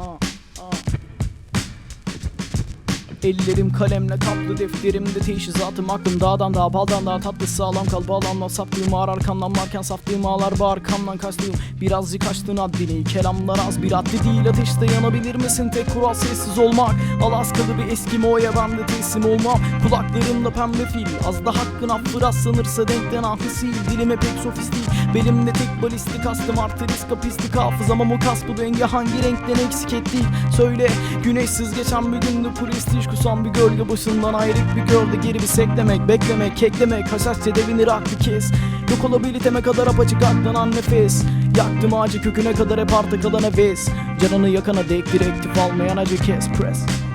Oh. Ellerim kalemle kaplı defterimde teşhisatım aklım Dağdan daha baldan daha tatlı sağlam kal bağlanma Saflığım ağır arkamdan varken saflığım ağlar bağır arkamdan kaçtığım Birazcık açtın haddini kelamlar az bir haddi değil. Ateşte yanabilir misin? Tek kural sessiz olmak. Alaskalı bir Eskimo'ya ben de teslim olmam. Kulaklarımda pembe fil az da hakkın affı. Rastlanırsa denkten afisi Dilime pek sofist değil belimde tek balistik astım artı risk kapistik hafızama mı kas bu denge hangi renkten eksik ettik? Söyle güneşsiz geçen bir gündü prestij kusan bir gölge başından ayrık bir gölde geri bir seklemek beklemek keklemek. Haşhaşça devinir aklı kes Yok olabiliteme kadar apaçık aklanan nefes. Yaktım ağacı köküne kadar hep arta kalan heves Canını yakana dek direktif almayan acı kes. Press